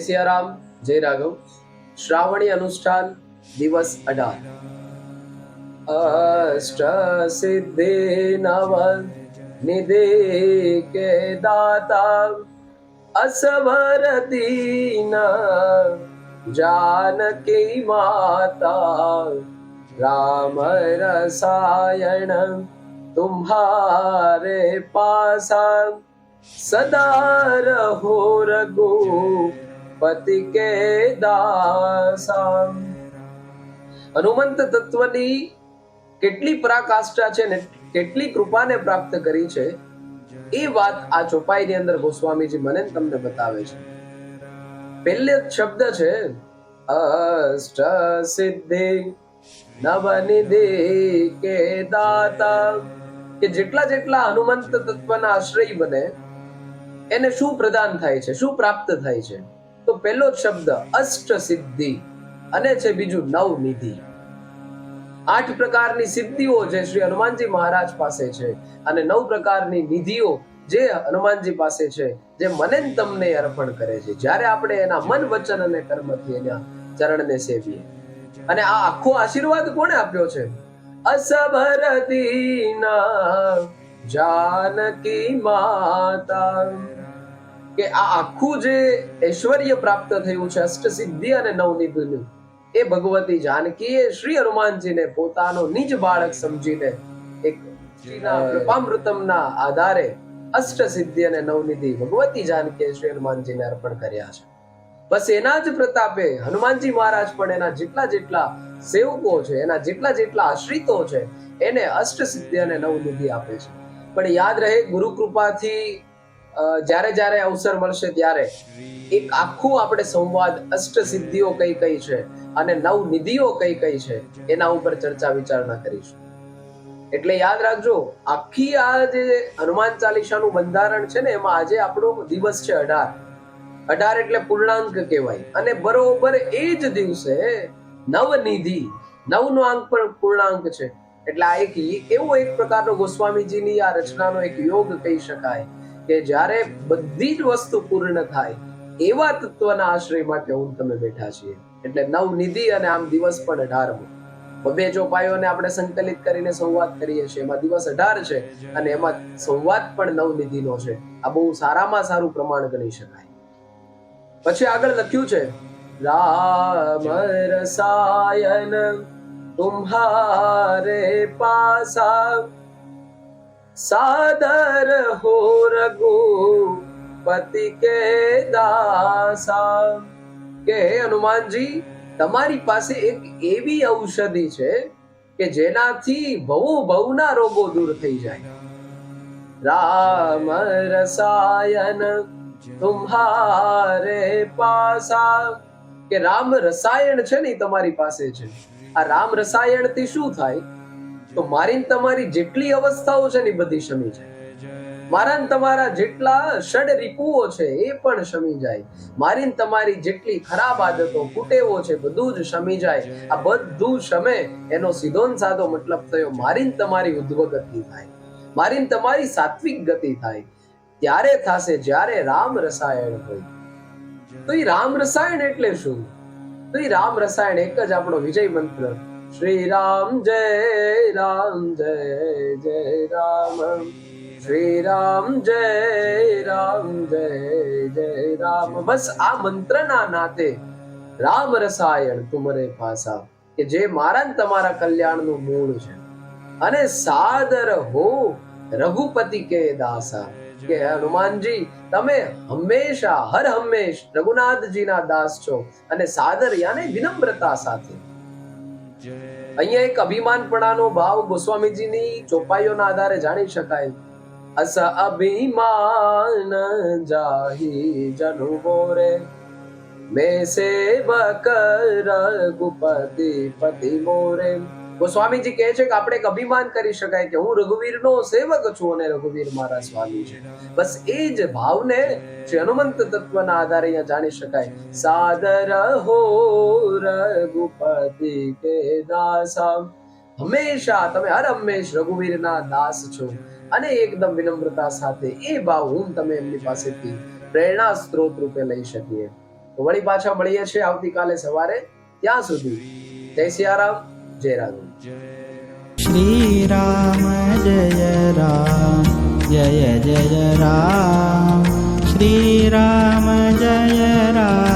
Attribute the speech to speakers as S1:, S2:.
S1: સિયારામ જય રાઘવ શ્રાવણી અનુષ્ઠાન દિવસ અઢાર અષ્ટ સિદ્ધિ નવ નિધિ કે દાતા અસવર દીન જાનકી માતા રામ રસાયણ तुम्हारे पासा सदा रहो रघु પતિ કે દાસા. હનુમંત તત્વની કેટલી પરાકાષ્ઠા છે ને કેટલી કૃપાને પ્રાપ્ત કરી છે, એ વાત આ ચોપાઈની અંદર ગોસ્વામીજી મને તમને બતાવે છે. પહેલે શબ્દ છે, અષ્ટ સિદ્ધિ નવનિધિ કે દાતા. કે જેટલા જેટલા હનુમંત તત્વના આશ્રય બને, એને શું પ્રદાન થાય છે, શું પ્રાપ્ત થાય છે? તો પહેલો શબ્દ અષ્ટ સિદ્ધિ અને છે બીજું નવ નિધિ આઠ પ્રકારની સિદ્ધિઓ જે શ્રી હનુમાનજી મહારાજ પાસે છે અને નવ પ્રકારની નિધિઓ જે હનુમાનજી પાસે છે, જે મને તમને અર્પણ કરે છે. જ્યારે આપણે એના મન, વચન અને કર્મથી એના ચરણને સેવીએ. અને આ આખો આશીર્વાદ કોણે આપ્યો છે? અસભર દીના જાનકી માતા. કે આ આખું જે ઐશ્વર્ય પ્રાપ્ત થયું છે અષ્ટ સિદ્ધિ અને નવનિધિનું એ ભગવતી જાનકીએ શ્રી હનુમાનજીને પોતાનો નિજ બાળક સમજીને એક કૃપામૃતમના આધારે અષ્ટ સિદ્ધિ અને નવનિધિ ભગવતી જાનકીએ શ્રી હનુમાનજીને અર્પણ કર્યા છે. બસ એના જ પ્રતાપે હનુમાનજી મહારાજ પણ એના જેટલા જેટલા સેવકો છે એના જેટલા જેટલા આશ્રિતો છે એને અષ્ટ સિદ્ધિ અને નવનિધિ આપે છે. પણ યાદ રહે ગુરુ કૃપાથી જ્યારે જ્યારે અવસર મળશે ત્યારે એક આખું આપણે સંવાદ અષ્ટ સિદ્ધિઓ કઈ કઈ છે અને નવ નિધિઓ કઈ કઈ છે એના ઉપર ચર્ચા વિચારણા કરીશું. એટલે યાદ રાખજો, આખી આ જે હનુમાન ચાલીસાનું બંધારણ છે ને, એમાં આજે આપણો દિવસ છે અઢાર. અઢાર એટલે પૂર્ણાંક કહેવાય. અને બરોબર એ જ દિવસે નવનિધિ, નવનો અંક પણ પૂર્ણાંક છે. એટલે આ એક એવો એક પ્રકારનો ગોસ્વામીજીની આ રચનાનો એક યોગ કહી શકાય. કે જ્યારે બધી જ વસ્તુ પૂર્ણ થાય, એવા તત્વના આશ્રય માટે હું તમે બેઠા છીએ. એટલે નવનિધિ અને આમ દિવસ પણ અઢારમો બબે ચોપાઈઓને આપણે સંકલિત કરીને સંવાદ કરીએ છીએ, એમાં દિવસ અઢાર છે અને એમાં સંવાદ પણ નવનિધિનો છે. આ બહુ સારામાં સારું પ્રમાણ ગણી શકાય. પછી આગળ લખ્યું છે, રામ રસાયન તુમ્હારે પાસા સાદર હો રઘુ પતિ કે દાસા કે હે હનુમાનજી તમારી પાસે એક એવી ઔષધિ છે કે જેનાથી બહુ ભવના રોગો દૂર થઈ જાય. રામ રસાયન તુમ્હારે પાસા. કે રામ રસાયણ છે ને તમારી પાસે છે. આ રામ રસાયણથી શું થાય? તો મારી તમારી જેટલી અવસ્થાઓ છે ને બધી શમી જાય. મારા તમારા જેટલા ષડ રિપુઓ છે એ પણ શમી જાય. મારી તમારી જેટલી ખરાબ આદતો, કુટેવો છે બધું જ શમી જાય. આ બધું શમે એનો સીધો સાધો મતલબ થયો મારી તમારી ઉદ્વગતિ થાય. મારી તમારી સાત્વિક ગતિ થાય. ત્યારે થશે જ્યારે રામ રસાયણ હોય. તો એ રામ રસાયણ એટલે શું? તો એ રામ રસાયણ એક જ આપણો વિજય મંત્ર. શ્રી રામ જય રામ જય જય રામ શ્રી રામ જય રામ જય જય રામ બસ આ મંત્રના નાતે રામ રસાયણ તુમરે પાસા કે જે મારા તમારા કલ્યાણનું મૂળ છે. અને સાદર હો રઘુપતિ કે દાસા, કે હનુમાનજી, તમે હંમેશા, હર હંમેશ રઘુનાથજીના દાસ છો. અને સાદર યાને વિનમ્રતા સાથે અહીંયા એક અભિમાનપણાનો ભાવ ગોસ્વામીજીની ચોપાઈઓના આધારે જાણી શકાય. અસ અભિમાન જાહી જનુ બોરે મે સેવક રઘુપતિ પતિ મોરે. ગોસ્વામીજી કહે છે કે આપણે એક અભિમાન કરી શકાય કે હું રઘુવીરનો સેવક છું અને રઘુવીર મારા સ્વામી છે. બસ એ જ ભાવને જે હનુમંત તત્વના આધારે અહીંયા જાણી શકાય. સાદર હો રઘુપતિ કે દાસમ હંમેશા તમે હર હંમેશ રઘુવીરના દાસ છો. અને એકદમ વિનમ્રતા સાથે એ ભાવ હું તમે એમની પાસેથી પ્રેરણા સ્ત્રોત રૂપે લઈ શકીએ. વળી પાછા મળીએ છીએ આવતીકાલે સવારે, ત્યાં સુધી. જય સિયારામ. જય રાધે શ્રી રામ
S2: જય રામ જય જય રામ શ્રી રામ જય રામ